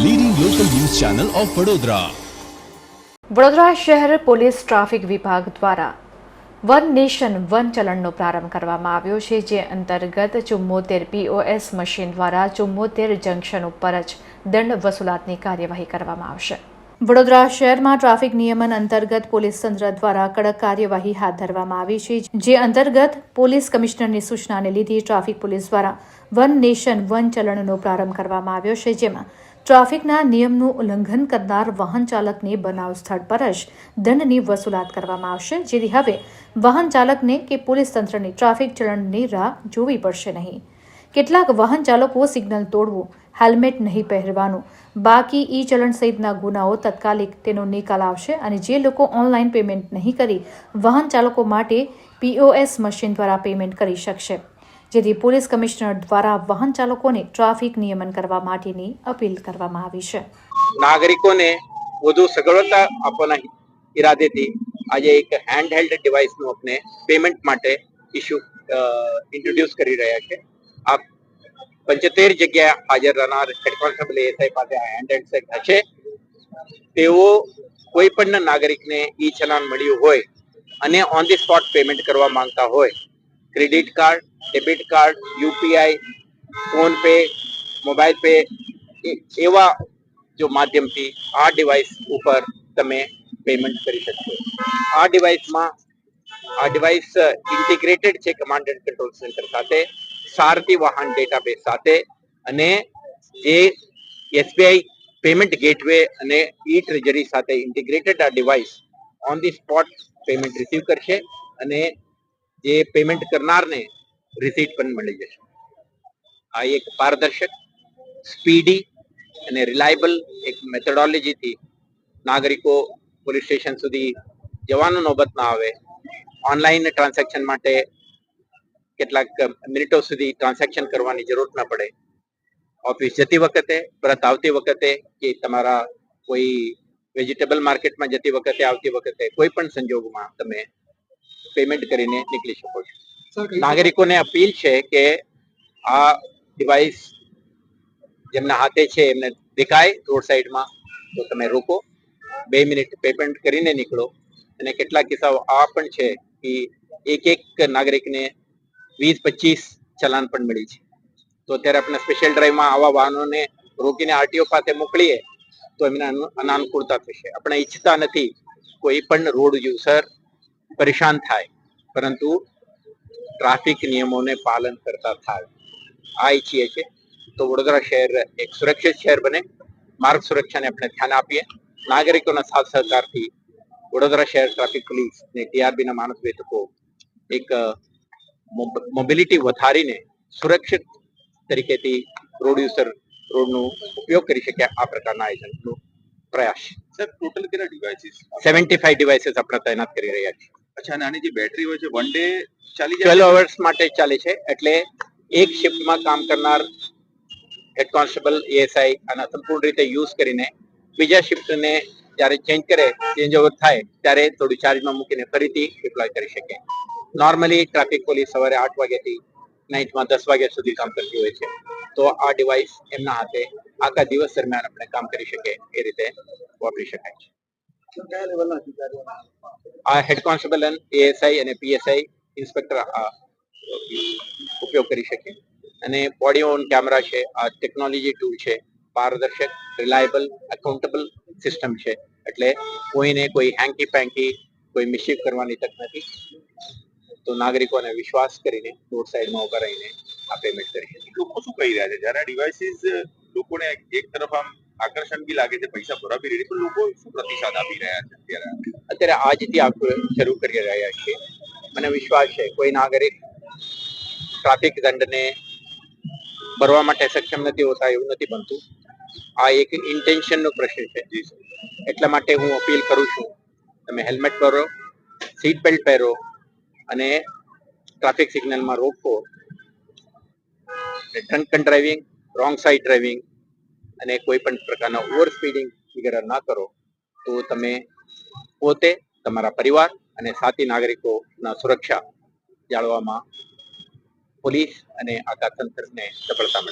Channel of Vadodara Vadodara શહેર police traffic વિભાગ દ્વારા વન નેશન વન ચલણનો પ્રારંભ કરવામાં આવ્યો છે જે અંતર્ગત ચુમ્મોતેર પીઓએસ મશીન દ્વારા ચુમ્મોતેર જંકશન ઉપર જ દંડ વસૂલાતની કાર્યવાહી કરવામાં આવશે વડોદરા શહેરમાં ટ્રાફિક નિયમન અંતર્ગત પોલીસ તંત્ર દ્વારા કડક કાર્યવાહી હાથ ધરવામાં આવી છે, જે અંતર્ગત પોલીસ કમિશનરની સૂચનાને લીધે ટ્રાફિક પોલીસ દ્વારા વન નેશન, વન ચલણનો પ્રારંભ કરવામાં આવ્યો છે, જેમાં ટ્રાફિકના નિયમનું ઉલ્લંઘન કરનાર વાહન ચાલકને બનાવ સ્થળ પર જ દંડની વસૂલાત કરવામાં આવશે, જેથી હવે વાહન ચાલકને કે પોલીસ તંત્રની ટ્રાફિક ચલણની રાહ જોવી પડશે નહીં. કેટલાક વાહન ચાલકો સિગ્નલ તોડવું હેલ્મેટ નહીં પહેરવાનું. બાકી ઈ ચલણ સહિતના ગુનાઓ તત્કાલિક તેનો નિકાલ આવશે અને જે લોકો ઓનલાઈન પેમેન્ટ નહીં કરી, વાહન ચાલકો માટે પીઓએસ મશીન દ્વારા પેમેન્ટ કરી શકશે. જેથી પોલીસ કમિશનર દ્વારા વાહન ચાલકોને ટ્રાફિક નિયમન કરવા માટેની અપીલ કરવામાં આવી છે. નાગરિકોને વધુ સગવડતા આપવાના ઈરાદેથી આજે એક હેન્ડ હેલ્ડ ડિવાઇસનું આપણે પેમેન્ટ માટે ઇસ્યુ ઇન્ટ્રોડ્યુસ કરી રહ્યા છે. આપ પંચોતેર જગ્યાએ હાજર રહેનાર હેડ કોન્સ્ટેબલ એસઆઈ પાસે હેન્ડ સેટ હશે તેઓ કોઈ પણ નાગરિકને ઈ ચલાન મળ્યું હોય અને ઓન ધી સ્પોટ પેમેન્ટ કરવા માંગતા હોય credit card debit card UPI PhonePe mobile pay એવા જો માધ્યમથી આ ડિવાઇસ ઉપર તમે પેમેન્ટ કરી શકશો. આ ડિવાઇસમાં આ ડિવાઇસ ઇન્ટિગ્રેટેડ છે કમાન્ડ એન્ડ કંટ્રોલ સેન્ટર સાથે. સારથી વાહન ડેટાબેઝ સાથે અને જે એસબીઆઈ પેમેન્ટ ગેટવે અને ઈ ટ્રેજરી સાથે ઇન્ટિગ્રેટેડ આ device on the spot payment receive કરશે અને જે પેમેન્ટ કરનારને રિસીટ પણ મળી જશે. આ એક પારદર્શક સ્પીડી અને રિલાયબલ એક મેથડોલોજીથી નાગરિકો પોલીસ સ્ટેશન સુધી જવાનું નોબત ના આવે. ઓનલાઈન ટ્રાન્ઝેક્શન માટે કેટલાક મિનિટો સુધી ટ્રાન્ઝેક્શન કરવાની જરૂર ના પડે. ઓફિસ જતી વખતે પરત આવતી વખતે કે તમારા કોઈ વેજીટેબલ માર્કેટમાં જતી વખતે આવતી વખતે કોઈ પણ સંજોગોમાં તમે પેમેન્ટ કરીને નીકળી શકો છો. નાગરિકોને અપીલ છે કે આ ડિવાઇસ જેમના હાથે છે એમને દેખાય રોડ સાઈડમાં તો તમે રોકો. બે મિનિટ પેમેન્ટ કરીને નીકળો. અને કેટલાક કિસ્સાઓ આ પણ છે કે એક એક નાગરિકને વીસ પચીસ ચલાન પણ મળી છે. તો અત્યારે આપણે સ્પેશિયલ ડ્રાઈવમાં આવા વાહનોને રોકીને આરટીઓ પાસે મોકલીએ, તો એમને અનુ- અનાનુકૂળતા થશે. આપણે ઈચ્છતા નથી કોઈ પણ રોડ યુઝર પરેશાન થાય, પરંતુ ટ્રાફિક નિયમોને પાલન કરતા થાય. આ ઈચ્છીએ છીએ. તો વડોદરા શહેર એક સુરક્ષિત શહેર બને. માર્ગ સુરક્ષાને આપણે ધ્યાન આપીએ. નાગરિકોના સાથ સહકારથી વડોદરા શહેર ટ્રાફિક પોલીસ અને ટીઆરબી ના માનસ વેતકો એક મોબિલિટી વધારીને સુરક્ષિત તરીકેથી રોડ યુઝર રોડનો ઉપયોગ કરી શકે આ પ્રકારના આયોજનનો પ્રયાસ. સર ટોટલ કેટલા ડિવાઇસીસ સેવન્ટી ફાઈવ ડિવાઇસીસ આપણે તૈનાત કરી રહ્યા છીએ. અચ્છા અને આની જે બેટરી હોય છે વન ડે ચાલી ટ્વેલ્વ અવર્સ માટે ચાલે છે એટલે એક શિફ્ટમાં કામ કરનાર હેડ કોન્સ્ટેબલ એએસઆઈ આના સંપૂર્ણ રીતે યુઝ કરીને બીજા શિફ્ટને જ્યારે ચેન્જ કરે ચેન્જ ઓવર થાય ત્યારે થોડું ચાર્જમાં મૂકીને ફરીથી ડિપ્લોય કરી શકે. નોર્મલી ટ્રાફિક પોલીસ સવારે આઠ વાગ્યાથી નાઇટમાં દસ વાગ્યા સુધી કામ કરતી હોય છે. તો આ ડિવાઇસ એમના હાથે આખા દિવસ દરમિયાન આપણે કામ કરી શકે એ રીતે વાપરી શકાય છે. આ હેડ કોન્સ્ટેબલ એએસઆઈ અને પીએસઆઈ ઇન્સ્પેક્ટર આ, ઉપયોગ કરી શકે. અને બોડી ઓન કેમેરા છે, આ ટેકનોલોજી ટૂલ છે, પારદર્શક રિલાયબલ અકાઉન્ટેબલ સિસ્ટમ છે. એટલે કોઈને કોઈ હેન્કી પેન્કી કોઈ મિશીફ કરવાની તક નથી. તો નાગરિકોને વિશ્વાસ કરીને રોડ સાઈડમાં ઊભા રહીને આ પેમેન્ટ કરી શકે. લોકો શું કહી રહ્યા છે? જ્યારે ડિવાઇસીસ લોકોને એક તરફ આમ આકર્ષણ બી લાગે છે પૈસા ભરવા રેડી પણ લોકો શું પ્રતિસાદ આપી રહ્યા છે અત્યારે? અત્યારે આજથી આપણે શરૂ કરી રહ્યા છીએ મને વિશ્વાસ છે કોઈ નાગરિક ટ્રાફિક દંડને ભરવા માટે સક્ષમ નથી હોતા એવું નથી બનતું. આ એક ઇન્ટેન્શનનો પ્રશ્ન છે. એટલા માટે હું અપીલ કરું છું તમે હેલ્મેટ પહેરો સીટ બેલ્ટ પહેરો અને ટ્રાફિક સિગ્નલમાં રોકો. Drunken driving wrong side driving અને કોઈ પણ પ્રકારના ઓવર સ્પીડિંગ વગેરે ના કરો, તો તમે પોતે તમારા પરિવાર અને સાથી નાગરિકોના સુરક્ષા જાળવવામાં પોલીસ અને આખા તંત્રને સફળતા મળે.